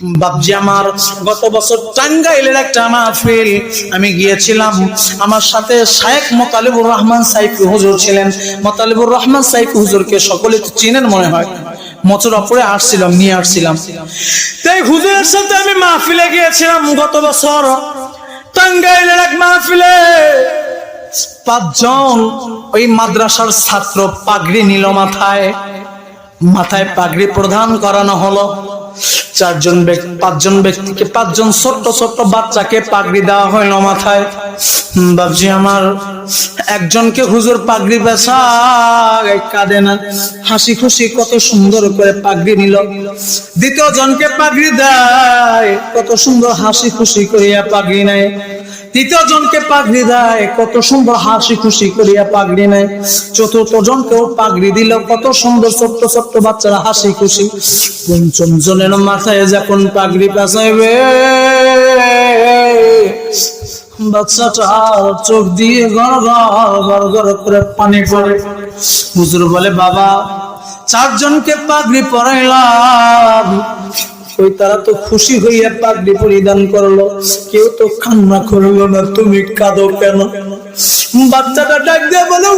বাপজি আমার গত বছর টাঙ্গাইলের একটা মাহফিল। আমি গিয়েছিলাম। আমার সাথে শায়েক মোতালিবুর রহমান সাইফি হুজুর ছিলেন। মোতালিবুর রহমান সাইফি হুজুরকে সকলে তো চিনেন মনে হয়। মচুর অপরে আসছিলাম, নিয়ে আসছিলাম। তাই হুজুরের সাথে আমি মাহফিলে গিয়েছিলাম গত বছর। টাঙ্গাইলের এক মাহফিলে পাঁচজন ওই মাদ্রাসার ছাত্র পাগড়ি নিল মাথায়। মাথায় পাগড়ি প্রদান করানো হলো। চারজন ব্যক্তি পাঁচজন ব্যক্তিকে, পাঁচজন ছোট্ট ছোট্ট বাচ্চাকে পাগড়ি দেওয়া হইল মাথায়। বাবজি আমার, একজনকে হুজুর পাগড়ি বেসা কাঁদে না। হাসি খুশি কত সুন্দর করে পাগড়ি নিল। দ্বিতীয় জনকে পাগড়ি দেয়, কত সুন্দর হাসি খুশি করিয়া পাগড়ি নেয়। তৃতীয় জনকে পাগড়ি দেয়, কত সুন্দর হাসি খুশি করিয়া পাগড়ি নেয়। চতুর্থ জনকেও পাগড়ি দিল, কত সুন্দর ছোট্ট ছোট্ট বাচ্চারা হাসি খুশি। পঞ্চম জনের মাথায় যখন পাগড়ি পেঁচাইবে বাচ্চাটা চোখ দিয়ে গড় গড় গড় করে পানি পড়ে। হুজুর বলে, বাবা, চারজনকে পাগড়ি পরাইলাম ওই তারা তো খুশি হইয়া পাগড়ি পরিধান করল। কেউ তো কান্না করল না, তুমি কাঁদো কেন? বাচ্চাটা ডাক দিয়ে বলে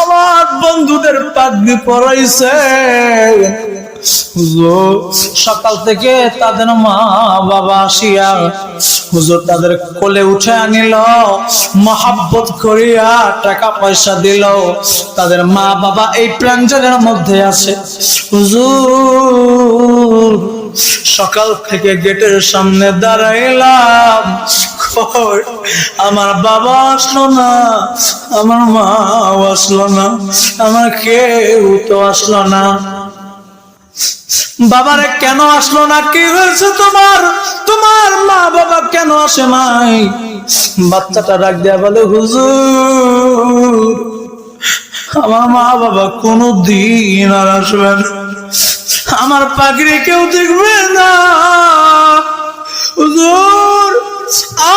আমার বন্ধুদের পাগড়ি পরাইছে। সকাল থেকে তাদের মা বাবা আসিয়া হুজুর তাদের কোলে উঠে আনিল, মহাব্বত করিয়া টাকা পয়সা দিল। তাদের মা বাবা এই প্রাঞ্জনের মধ্যে আছে। হুজুর, সকাল থেকে গেটের সামনে দাঁড়াইলাম। আমার বাবা আসলো না, আমার মা আসলো না, আমার কেউ তো আসলো না। বাবারে কেন আসলো না? কি হয়েছে তোমার? তোমার মা বাবা কেন আসে নাই? বাচ্চাটা ডাক দেয়া বলে, হুজুর, আমার মা বাবা কোনো দিন আর আসবে না। আমার পাগড়ি কেউ দেখবে না। হুজুর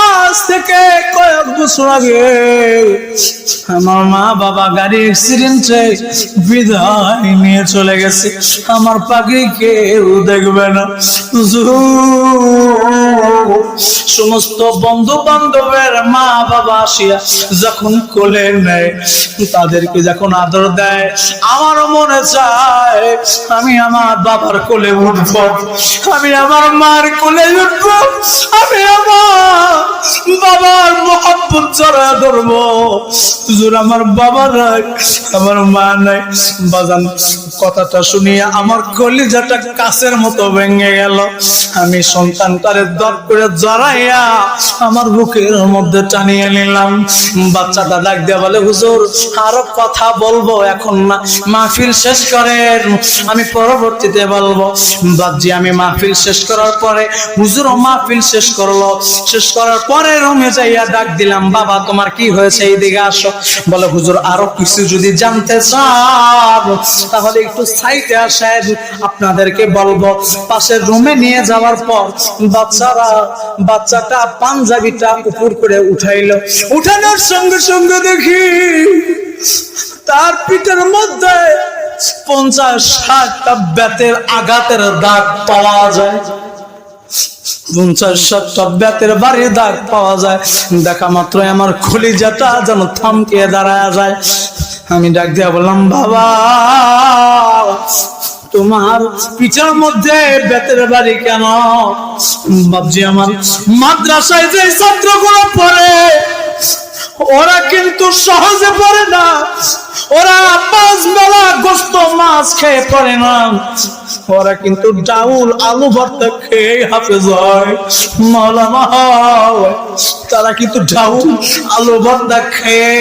আজ থেকে কয়েক বছর আগে আমার মা বাবা গাড়ি অ্যাক্সিডেন্টে বিদায় নিয়ে চলে গেছে। আমার পাগড়ি কেউ দেখবে না। সমস্ত বন্ধু বান্ধবের মা বাবা আসিয়া যখন কোলে নেয়, তাদেরকে যখন আদর দেয়, আমার মনে চায়, আমি আমার বাবার কোলে উঠবো, আমি আমার মার কোলে উঠবো চড়া ধরবো। হুজুর, আমার বাবা নাই, আমার মা নাই। বাজান, কথাটা শুনিয়ে আমার কলিজাটা কাছের মতো ভেঙে গেল। আমি সন্তানটারে দর করে জড়াইয়া আমার বুকের মধ্যে টানিয়ে নিলাম। বাচ্চাটা ডাক দিয়ে বলে, হুজুর, আরও কথা বলব এখন না, মাহফিল শেষ করেন, আমি পরবর্তীতে বলব। বাজি আমি মাহফিল শেষ করার পরে, হুজুরও মাহফিল শেষ করল। শেষ করার পরে রুমে যাইয়া ডাক দিলাম বাবা তোমার কি হয়েছে? এইদিকে আসো। বলে, হুজুর, আরও কিছু যদি জানতে চান, তাহলে একটু সাইটে আসেন। আপনাদেরকে বলব পাশের রুমে নিয়ে যাওয়ার পর বাচ্চারা, বাচ্চাটা পাঞ্জাবিটা উপর করে উঠাইলো। উঠানোর সঙ্গে সঙ্গে দেখি, তার পিঠের মধ্যে পঞ্চাশ ষাটটা ব্যাতের আঘাতের দাগ পাওয়া যায়। পঞ্চাশ আমি ডাক দিয়া বললাম, বাবা, তোমার পিছার মধ্যে বেতের বাড়ি কেন? বাবজি আমার, মাদ্রাসায় যে ছাত্রগুলো পড়ে, ওরা কিন্তু সহজে পড়ে না। ওরা পাঁচ মাছ খেয়ে পড়ে না। ওরা কিন্তু ডাউল আলু ভর্তা খেয়ে হাফেজ হয়। হয় তারা কিন্তু ডাউল আলু ভর্তা খেয়ে,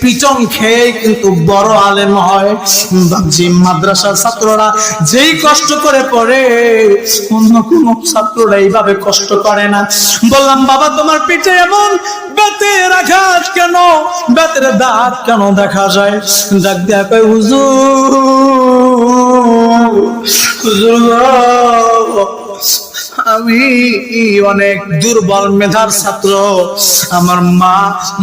পিচন খেয়ে কিন্তু বড় আলেম হয়। ভাবছি মাদ্রাসার ছাত্ররা যেই কষ্ট করে পড়ে, অন্য কোন ছাত্ররা এইভাবে কষ্ট করে না। বললাম, বাবা, তোমার পিঠে এমন বেতের আঘাত কেন? বেতের দাঁত কেন দেখা যায়? ডাক দেয়া কয়, হুজুর হুজুর আমি অনেক দুর্বল মেধার ছাত্র। আমার মা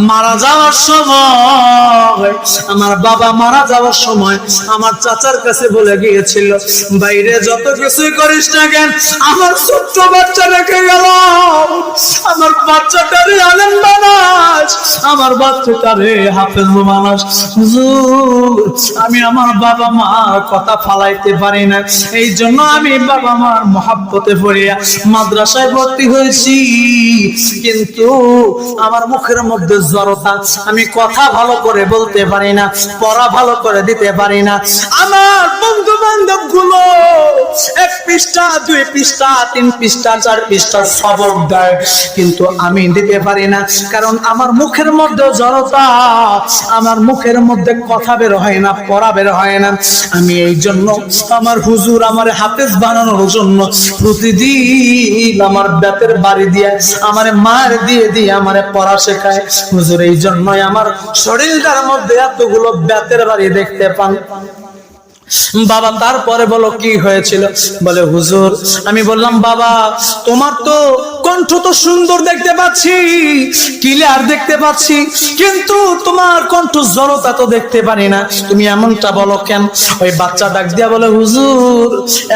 মারা যাওয়ার সময়, আমার বাবা মারা যাওয়ার সময় আমার চাচার কাছে বলে গিয়েছিল, বাইরে যত কিছুই করিস না কেন, আমার ছোট্ট বাচ্চা রেখে গেল। আমার বাচ্চাটারে আলেম বানাস, আমার বাচ্চাটারে হাফেজ বানাস। আমি আমার বাবা মার কথা ফালাইতে পারি না। এই জন্য আমি বাবা মার মহাব্বতে পড়িয়া মাদ্রাসায় ভর্তি হয়েছি। কিন্তু আমার মুখের মধ্যে জড়তা, আমি কথা ভালো করে বলতে পারি না, পড়া ভালো করে দিতে পারি না। আমার বন্ধু বান্ধবগুলো এক পৃষ্ঠা, দুই পৃষ্ঠা, তিন পৃষ্ঠা, চার পৃষ্ঠা সবক দেয়। কিন্তু আমি দিতে পারি না, কারণ আমার মুখের মধ্যে জড়তা, আমার মুখের মধ্যে কথা বের হয় না, পড়া বের হয় না। আমি এই জন্য আমার হুজুর আমার হাফেজ বানানোর জন্য প্রতিদিন আমার বেতের বাড়ি দিয়ে, আমার মার দিয়ে দিয়ে আমার পড়া শেখায়। হুজুর, এই জন্যই আমার শরীরটার মধ্যে এতগুলো বেতের বাড়ি দেখতে পান। বাবা তারপরে বলো, কি হয়েছিল? বলে, হুজুর, আমি বললাম, বাবা, তোমার তো কণ্ঠ তো সুন্দর দেখতে পাচ্ছি ক্লিয়ার দেখতে পাচ্ছি, কিন্তু তোমার কণ্ঠ জড়তা তো দেখতে পারি না। তুমি এমনটা বলো কেন? ওই বাচ্চা ডাক দিয়া বলে, হুজুর,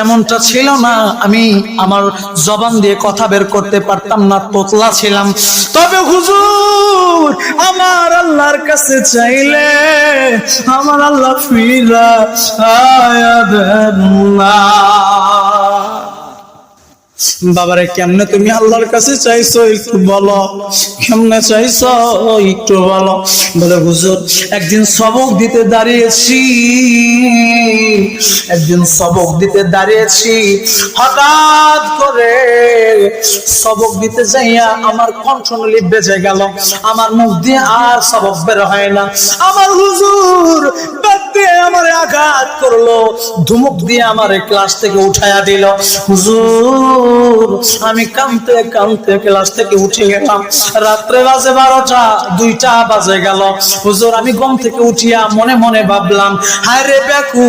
এমনটা ছিল না। আমি আমার জবান দিয়ে কথা বের করতে পারতাম না, তোতলা ছিলাম। তবে হুজুর, আমার আল্লাহর কাছে চাইলে আমার আল্লাহ ফিরা আয়া দেন না। বাবারে, কেমনে তুমি আল্লাহর কাছে চাইছো একটু বলো? কেমনে চাইছো একটু বলো? বলে, হুজুর, একদিন সবক দিতে দাঁড়িয়েছি। একদিন সবক দিতে দাঁড়িয়েছি। হঠাৎ করে সবক দিতে যাইয়া আমার কণ্ঠনলি বেজে গেল। আমার মুখ দিয়ে আর সবক বের হয় না। আমার হুজুর আমার আঘাত করল। ধুমুক দিয়ে আমার ক্লাস থেকে উঠাইয়া দিল। হুজুর আমি কামতে কামতে ক্লাস থেকে উঠে গেলাম। রাত্রে বাজে বারোটা, দুইটা বাজে গেল। হুজুর, আমি গম থেকে উঠিয়া মনে মনে ভাবলাম, হায় রে বেকু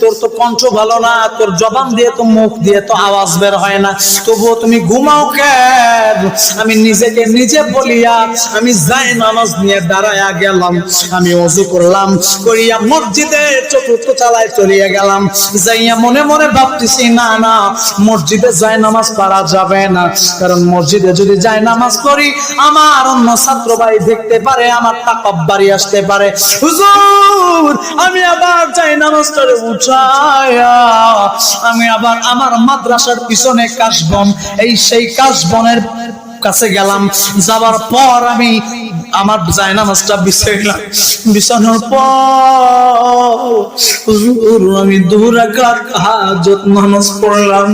তোর তো কণ্ঠ ভালো না, তোর জবান দিয়ে তো মুখ দিয়ে তো আওয়াজ বের হয় না। তবুও তুমি ঘুমাও কেন? আমি নিজেকে নিজে বলিয়া, আমি যাই নামাজ নিয়ে দাঁড়ায়া গেলাম। আমি অজু করলাম, করিয়া মসজিদে চতুর্থ চালায় চলিয়ে গেলাম। যাইয়া মনে মনে ভাবতেছি, না না, মসজিদে যাই নামাজ পড়া যাবে না। কারণ মসজিদে যদি যাই নামাজ পড়ি, আমার অন্য ছাত্র ভাই দেখতে পারে, আমার তাকব বাড়ি আসতে পারে। হুজুর, আমি আবার যাই নামাজটারে উঠায়া, আমি আবার আমার মাদ্রাসার পিছনে কাশবন। এই সেই কাশবনের কাছে গেলাম। যাবার পর আমি আমার জায়নামাজটা বিছাইলাম বিছানোর পর হুজুর, আমি দুরাকাত তাহাজ্জুদ নামাজ পড়লাম।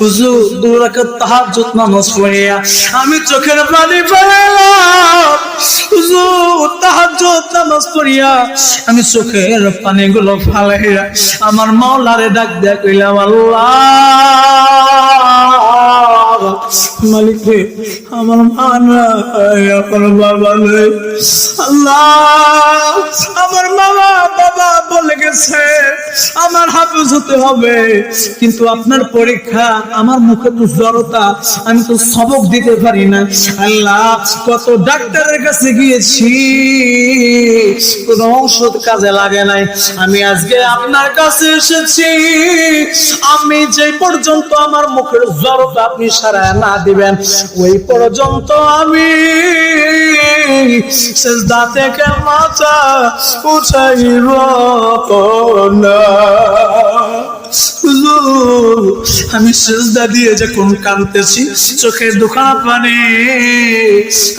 হুজুর দুরাকাত তাহাজ্জুদ নামাজ পড়িয়া আমি চোখের পানি ফেলাম হুজুর, তাহাজ্জুদ নামাজ পড়িয়া আমি চোখের পানিগুলো ফালাইয়া আমার মাওলারে ডাক দিয়া কইলাম, আল্লাহ। মালিক রে আমার মা নাই আমার বাবা নেই। আল্লাহ আমার বাবা গেছে আমার হাফেজ হতে হবে। কিন্তু আপনার পরীক্ষা আমার মুখে তো জড়তা, আমি তো সবক দিতে পারি না। আল্লাহ, কত ডাক্তারের কাছে গিয়েছি, কোন ঔষধ কাজে লাগে নাই। আমি আজকে আপনার কাছে এসেছি। আমি যে পর্যন্ত আমার মুখের জড়তা আপনি সারা না দিবেন, ওই পর্যন্ত আমি সেজদা থেকে মাথা উঠাইব না। us. আমি সেজদা দিয়ে যখন কাঁদতেছি, চোখের দোকানা পানি,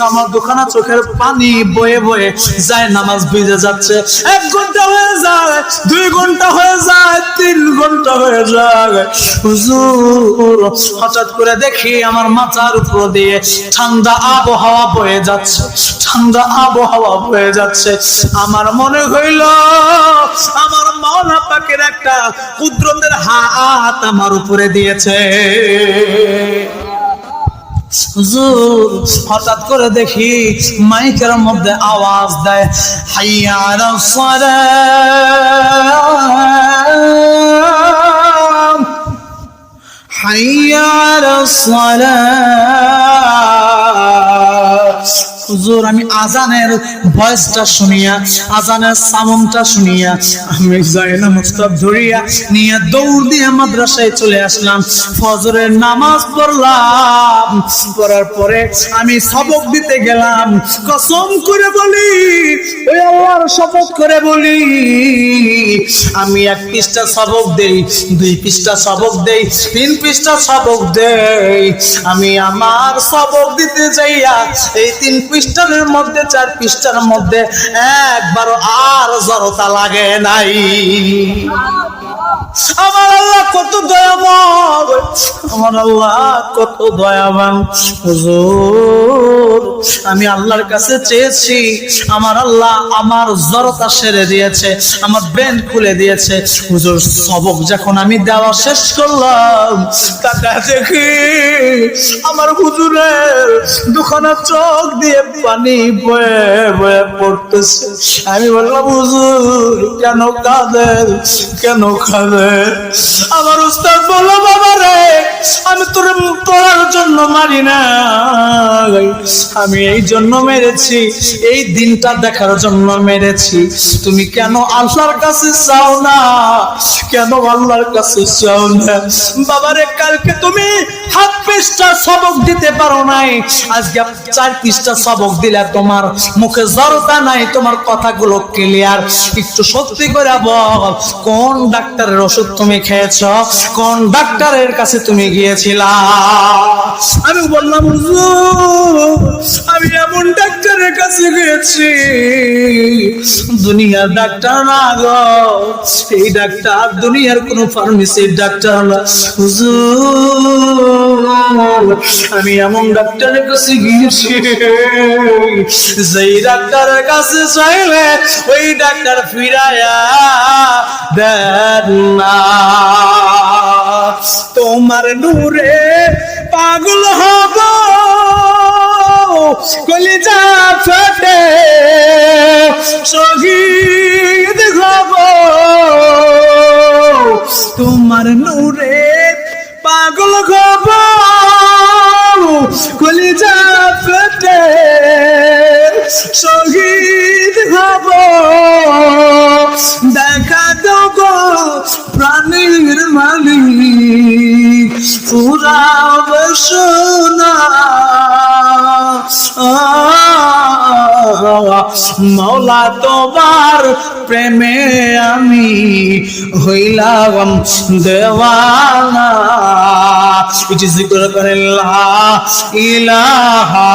আমার দোকানা চোখের পানি বয়ে বয়ে যায়, নামাজ ভিজে যাচ্ছে। এক ঘণ্টা হয়ে যায়, দুই ঘণ্টা হয়ে যায়, তিন ঘণ্টা হয়ে যায়। হুজুর, হঠাৎ করে দেখি আমার মাথার উপর দিয়ে ঠান্ডা আবহাওয়া বয়ে যাচ্ছে, ঠান্ডা আবহাওয়া বয়ে যাচ্ছে। আমার মনে হইল, আমার মাওলা পাকের একটা কুদরতের হাত হাত আমার উপরে দিয়েছে। হঠাৎ করে দেখি মাইকের মধ্যে আওয়াজ দেয় হাইয়ার সরে হাইয়ার সরে হুজুর, আমি আজানের ভয়েসটা শুনিয়া, আজানের সাউন্ডটা শুনিয়া, আমি মুস্তাব ধরিয়া নিয়ে দৌড় দিয়ে মাদ্রাসায় চলে আসলাম। ফজরের নামাজ পড়লাম। পরে আমি সবক দিতে গেলাম। কসম করে বলি ওই আল্লাহর শপথ করে বলি, আমি এক পৃষ্ঠা সবক দেই, দুই পৃষ্ঠা সবক দেই, তিন পৃষ্ঠা সবক দেই। আমি আমার সবক দিতে যাইয়া এই তিন পৃষ্ঠার মধ্যে চার পৃষ্ঠার মধ্যে একবার আর জড়তা লাগে নাই। আমার আল্লাহ কত দয়াময় আমার আল্লাহ কত দয়াবান। আমি আল্লাহর কাছে চেয়েছি, আমার আল্লাহ আমার জড়তা সেরে দিয়েছে, আমার ব্রেন খুলে দিয়েছে। হুজুর, সবক যখন আমি দেওয়া শেষ করলাম টাকা দেখি আমার হুজুরের দুখানা চোখ দিয়ে পানি বয়ে বয়ে পড়তেছে। আমি বললাম, হুজুর, কেন কাঁদেন কেন কাঁদেন? আমার উস্তাদ বলল, বাবা রে, আমি তোর পড়ার জন্য মারি না আমি এই জন্য মেরেছি, এই দিনটা দেখার জন্য মেরেছি। তুমি কেন আল্লাহর কাছে চাও না? কেন আল্লাহর কাছে চাও না? বাবারে কালকে তুমি হাত পৃষ্ঠা সবক দিতে পারো নাই। আজকে চার পৃষ্ঠা সবক দিলে তোমার মুখে জড়তা নাই, তোমার কথাগুলো ক্লিয়ার একটু সত্যি করে বল, কোন ডাক্তারের ওষুধ তুমি খেয়েছ কোন ডাক্তারের কাছে তুমি গিয়েছিলা। আমি বললাম "হুজুর, আমি এমন ডাক্তারের কাছে গিয়েছি দুনিয়ার ডাক্তার না গো। এই ডাক্তার দুনিয়ার কোন ফার্মেসির ডাক্তার না। আমি এমন ডাক্তারের কাছে গিয়েছি, যেই ডাক্তারের কাছে চাইলে ওই ডাক্তার ফিরায়া দেন না। তোমার নূরে পাগল হব কলিজা ফেটে, শহীদ হব। তোমার নূরে পাগল হব। কলিজা ফেটে, শহীদ হব। দেখা দেব প্রাণীর মালিক পুরা বসনা মৌলা তোমার প্রেমে আমি হইলাম দেওয়ানা। ইলাহা